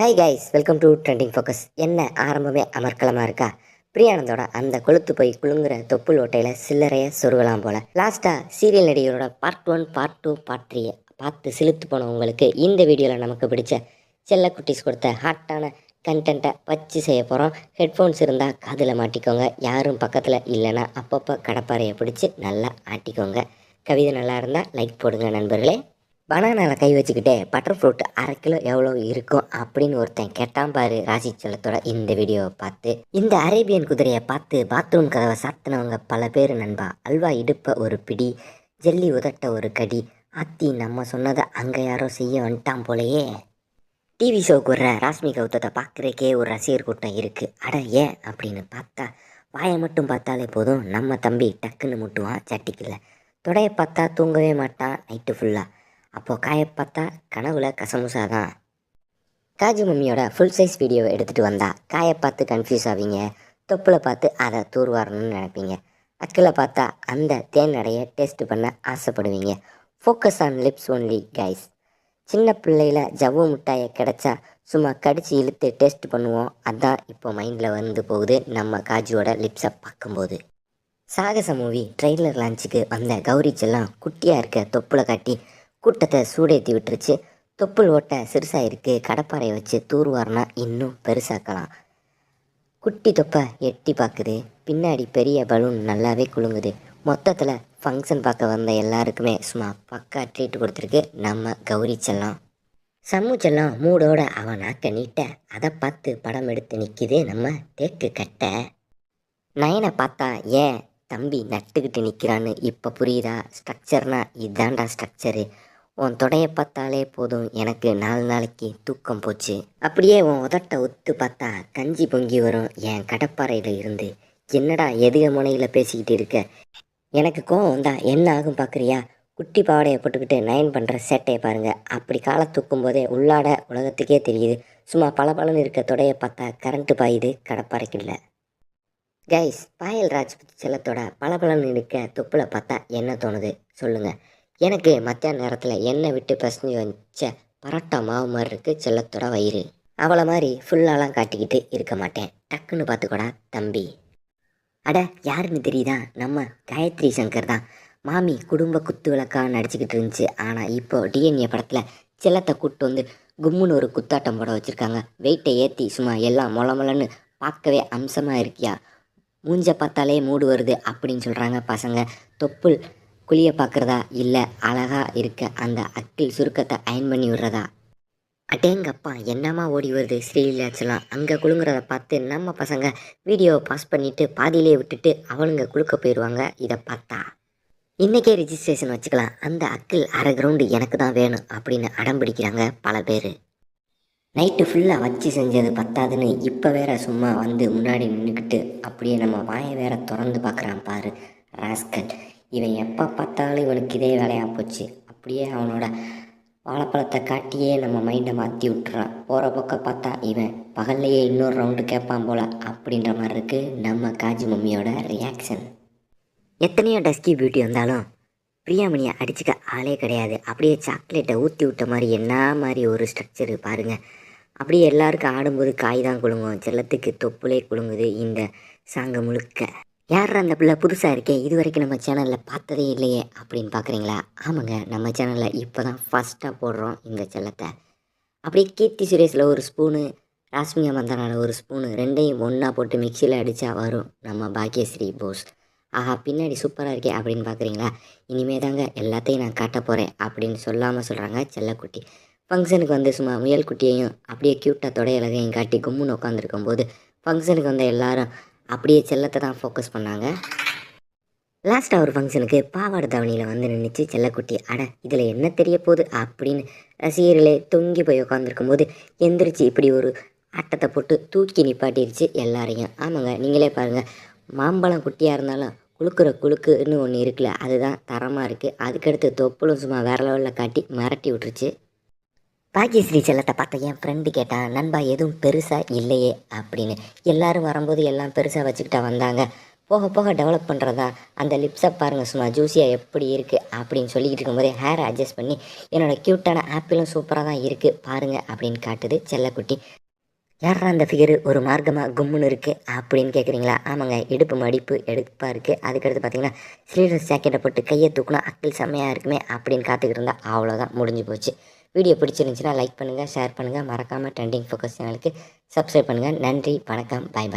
Hi guys welcome to trending focus என்ன ஆரம்பமே அமர்க்கலமாக இருக்கா? பிரியானந்தோட அந்த கொளுத்து போய் குழுங்குற தொப்புள் ஓட்டையில் சில்லறைய சொருகலாம் போல. லாஸ்ட்டாக serial நடிகரோட part one part two part three பார்த்து சிலுத்து போனவங்களுக்கு இந்த வீடியோவில் நமக்கு பிடிச்ச செல்ல குட்டீஸ் கொடுத்த ஹாட்டான கண்டென்ட்டை பச்சு செய்ய போகிறோம் ஹெட்ஃபோன்ஸ் இருந்தால் காதில் மாட்டிக்கோங்க. யாரும் பக்கத்தில் இல்லைன்னா அப்பப்போ கடப்பாறையை பிடிச்சி நல்லா ஆட்டிக்கோங்க. கவிதை நல்லா இருந்தால் லைக் போடுங்க நண்பர்களே. பனானாவில் கை வச்சுக்கிட்டே பட்டர் ஃப்ரூட் அரை கிலோ எவ்வளோ இருக்கும் அப்படின்னு ஒருத்தன் கேட்டான் பாரு ராசி செல்லத்தோட இந்த வீடியோவை பார்த்து. இந்த அரேபியன் குதிரையை பார்த்து பாத்ரூம் கதவை சாத்தினவங்க பல பேர் நண்பா. அல்வா இடுப்ப ஒரு பிடி ஜெல்லி உதட்ட ஒரு கடி. அத்தி நம்ம சொன்னதை அங்கே யாரோ செய்ய வந்துட்டான் போலயே. டிவி ஷோக்கு வர்ற ராஷ்மி கௌதத்தை பார்க்குறக்கே ஒரு ரசிகர் கூட்டம் இருக்குது அட ஏன் அப்படின்னு பார்த்தா வாயை மட்டும் பார்த்தாலே போதும். நம்ம தம்பி டக்குன்னு முட்டுவான் சட்டிக்கில் தொடையை பார்த்தா தூங்கவே மாட்டான் நைட்டு ஃபுல்லாக அப்போது காயை பார்த்தா கனவுல கசமுசா தான். காஜு மம்மியோட ஃபுல் சைஸ் வீடியோவை எடுத்துகிட்டு வந்தா காயை பார்த்து கன்ஃபியூஸ் ஆவீங்க. தொப்புளை பார்த்து அதை தூர்வாரணும்னு நினைப்பீங்க. அக்கில் பார்த்தா அந்த தேன் அடையை டேஸ்ட் பண்ண ஆசைப்படுவீங்க. Focus on lips only guys சின்ன பிள்ளையில ஜவ்வு மிட்டாயை கிடச்சா சும்மா கடிச்சு இழுத்து டேஸ்ட் பண்ணுவோம். அதுதான் இப்போ மைண்டில் வந்து போகுது நம்ம காஜுவோட லிப்ஸை பார்க்கும்போது. சாகச மூவி ட்ரெய்லர் லான்ச்சுக்கு வந்த கௌரிச்செல்லாம் குட்டியாக இருக்க தொப்புளை காட்டி கூட்டத்தை சூடேற்றி விட்டுருச்சு. தொப்புள் ஓட்டை சிறுசாக இருக்குது கடப்பாறையை வச்சு தூர்வாரினா இன்னும் பெருசாக்கலாம். குட்டி தொப்பை எட்டி பார்க்குது பின்னாடி பெரிய பலூன் நல்லாவே குலுங்குது. மொத்தத்தில் ஃபங்க்ஷன் பார்க்க வந்த எல்லாருக்குமே சும்மா பக்கா ட்ரீட் கொடுத்துருக்கு நம்ம கௌரி செல்லம். சம்மு மூடோட அவன் நாக்க நீட்ட அதை பார்த்து படம் எடுத்து நிற்கிது நம்ம தேக்கு கட்ட. நயனை பார்த்தா ஏன் தம்பி நட்டுக்கிட்டு நிற்கிறான்னு இப்போ புரியுதா? ஸ்ட்ரக்சர்னா இதான்டா ஸ்ட்ரக்சரு உன் தொடையை பார்த்தாலே போதும். எனக்கு நாலு நாளைக்கு தூக்கம் போச்சு. அப்படியே உன் உதட்டை ஒத்து பார்த்தா கஞ்சி பொங்கி வரும். என் கடப்பாறையில் இருந்து. என்னடா எதுக முனையில் பேசிக்கிட்டு இருக்க? எனக்கு கோவம் வந்தா என்ன ஆகும் பார்க்குறியா குட்டி பாவாடையை போட்டுக்கிட்டு நயன் பண்ணுற சேட்டையை பாருங்கள் அப்படி காலை தூக்கும் போதே உள்ளாட உலகத்துக்கே தெரியுது. சும்மா பளபளன்னு இருக்க தொடையை பார்த்தா கரண்ட்டு பாயுது கடப்பாறைக்கு இல்லை கைஸ் பாயல் ராஜ் செல்லத்தோட பளபளன்னு இருக்க தொப்பில் பார்த்தா என்ன தோணுது? சொல்லுங்கள் எனக்கு மத்தியான நேரத்தில் எண்ணெய் விட்டு பசஞ்சு வச்ச பரோட்டா மாவு மாதிரி இருக்குது செல்லத்தோட வயிறு. அவளை மாதிரி ஃபுல்லாலாம் காட்டிக்கிட்டு இருக்க மாட்டேன். டக்குன்னு பார்த்துக்கூடா தம்பி. அட யாருன்னு தெரியுதா? நம்ம காயத்ரி சங்கர் தான். மாமி குடும்ப குத்து விளக்காக நடிச்சுக்கிட்டு இருந்துச்சு. ஆனால் இப்போ டிஎன்ஏ படத்தில் செல்லத்தை கூட்டு வந்து கும்முன்னு ஒரு குத்தாட்டம் போட வச்சுருக்காங்க. வெயிட்டை ஏற்றி சும்மா எல்லாம் மொளமொளன்னு பார்க்கவே அம்சமாக இருக்கியா? மூஞ்ச பார்த்தாலே மூடு வருது அப்படின்னு சொல்கிறாங்க பசங்க. தொப்புள் குழிய பார்க்குறதா இல்லை அழகாக இருக்க அந்த அக்கில் சுருக்கத்தை அயன் பண்ணி விடுறதா? அடேங்கப்பா என்னம்மா ஓடி வருது ஸ்ரீலீலாச்சலாம் அங்கே குழுங்குறத பார்த்து நம்ம பசங்க வீடியோவை பாஸ் பண்ணிவிட்டு பாதியிலே விட்டுட்டு அவனுங்க குழுக்க போயிடுவாங்க இதை பார்த்தா. இன்றைக்கே ரிஜிஸ்ட்ரேஷன் வச்சுக்கலாம். அந்த அக்கில் அரை கிரவுண்டு எனக்கு தான் வேணும் அப்படின்னு அடம் பிடிக்கிறாங்க பல பேர். நைட்டு ஃபுல்லாக வச்சு செஞ்சது பத்தாதுன்னு இப்போ வேற சும்மா வந்து முன்னாடி நின்றுக்கிட்டு அப்படியே நம்ம வாயை வேற திறந்து பார்க்குறான் பாரு ராஸ்கல் இவன் எப்போ பார்த்தாலும் இவனுக்கு இதே வேலையாக போச்சு. அப்படியே அவனோட வாழைப்பழத்தை காட்டியே நம்ம மைண்டை மாற்றி விட்டுறான். போகிற பக்கம் பார்த்தா இவன் பகல்லையே இன்னொரு ரவுண்டு கேட்பான் போல அப்படின்ற மாதிரி இருக்குது நம்ம காஜி மம்மியோட ரியாக்ஷன் எத்தனையோ டஸ்கி பியூட்டி வந்தாலும் பிரியாமணியை அடிச்சுக்க ஆளே கிடையாது. அப்படியே சாக்லேட்டை ஊற்றி விட்ட மாதிரி என்ன மாதிரி ஒரு ஸ்ட்ரக்சரு பாருங்கள் அப்படியே எல்லாருக்கும் ஆடும்போது காய் தான் குலுங்கும். செல்லத்துக்கு தொப்புலே குலுங்குது இந்த சாங்க முழுக்க. யார் அந்த பிள்ளை புதுசாக இருக்கே? இது வரைக்கும் நம்ம சேனலில் பார்த்ததே இல்லையே அப்படின்னு பார்க்குறீங்களா? ஆமாங்க நம்ம சேனலில் இப்போ தான் ஃபஸ்ட்டாக போடுறோம் இந்த செல்லத்தை அப்படியே கீர்த்தி சுரேஷில் ஒரு ஸ்பூனு ராஷ்மிகா மந்தனால ஒரு ஸ்பூனு ரெண்டையும் ஒன்றா போட்டு மிக்சியில் அடித்தா வரும் நம்ம பாக்யஸ்ரீ போஸ் ஆஹா பின்னாடி சூப்பராக இருக்கே அப்படின்னு பார்க்குறீங்களா? இனிமே தாங்க எல்லாத்தையும் நான் காட்ட போகிறேன் அப்படின்னு சொல்லாமல் சொல்கிறாங்க செல்லக்குட்டி. ஃபங்க்ஷனுக்கு வந்து சும்மா முயல் குட்டியையும் அப்படியே க்யூட்டாக தொடையலகையும் காட்டி கும்முன்னு உட்காந்துருக்கும் போது ஃபங்க்ஷனுக்கு வந்த எல்லாரும் அப்படியே செல்லத்தை தான் ஃபோக்கஸ் பண்ணாங்க. லாஸ்ட்டாக ஒரு ஃபங்க்ஷனுக்கு பாவாடை தாவணியில் வந்து நின்றுச்சு செல்லக்குட்டி. அட இதில் என்ன தெரிய போகுது? அப்படின்னு ரசிகர்களே தொங்கி போய் உட்காந்துருக்கும் போது எந்திரிச்சு இப்படி ஒரு ஆட்டத்தை போட்டு தூக்கி நிப்பாட்டிருச்சு எல்லாரையும். ஆமாங்க நீங்களே பாருங்கள் மாம்பழம் குட்டியாக இருந்தாலும் குலுக்குற குழுக்குன்னு ஒன்று இருக்குல்ல அதுதான் தரமாக இருக்குது அதுக்கடுத்து தொப்புளும் சும்மா வேற லெவலில் காட்டி மிரட்டி விட்டுருச்சு. பாக்கியஸ்ரீ செல்லத்தை பார்த்த என் ஃப்ரெண்டு கேட்டான் நண்பா எதுவும் பெருசாக இல்லையே அப்படின்னு. எல்லாரும் வரும்போது எல்லாம் பெருசாக வச்சுக்கிட்டா வந்தாங்க. போக போக டெவலப் பண்ணுறதா அந்த லிப்ஸை பாருங்கள் சும்மா ஜூஸியாக எப்படி இருக்குது அப்படின்னு சொல்லிக்கிட்டு இருக்கும்போதே ஹேரை அட்ஜஸ்ட் பண்ணி என்னோடய க்யூட்டான ஆப்பிளும் சூப்பராக தான் இருக்குது பாருங்கள் அப்படின்னு காட்டுது செல்லக்குட்டி. யாரா அந்த ஃபிகரு ஒரு மார்க்கமாக கும்முன்னு இருக்குது அப்படின்னு கேட்குறீங்களா ஆமாங்க இடுப்பு மடிப்பு எடுப்பாக இருக்குது அதுக்கடுத்து பார்த்தீங்கன்னா ஸ்லீவ்லெஸ் ஜாக்கெட்டை போட்டு கையை தூக்கினா அக்கில் செம்மையாக இருக்குமே அப்படின்னு காத்துக்கிட்டு இருந்தால் அவ்வளோதான் முடிஞ்சு போச்சு. வீடியோ பிடிச்சிருந்துச்சுன்னா லைக் பண்ணுங்கள் ஷேர் பண்ணுங்கள் மறக்காமல் ட்ரெண்டிங் ஃபோக்கஸ் சேனலுக்கு சப்ஸ்கிரைப் பண்ணுங்கள் நன்றி வணக்கம் பை பாய்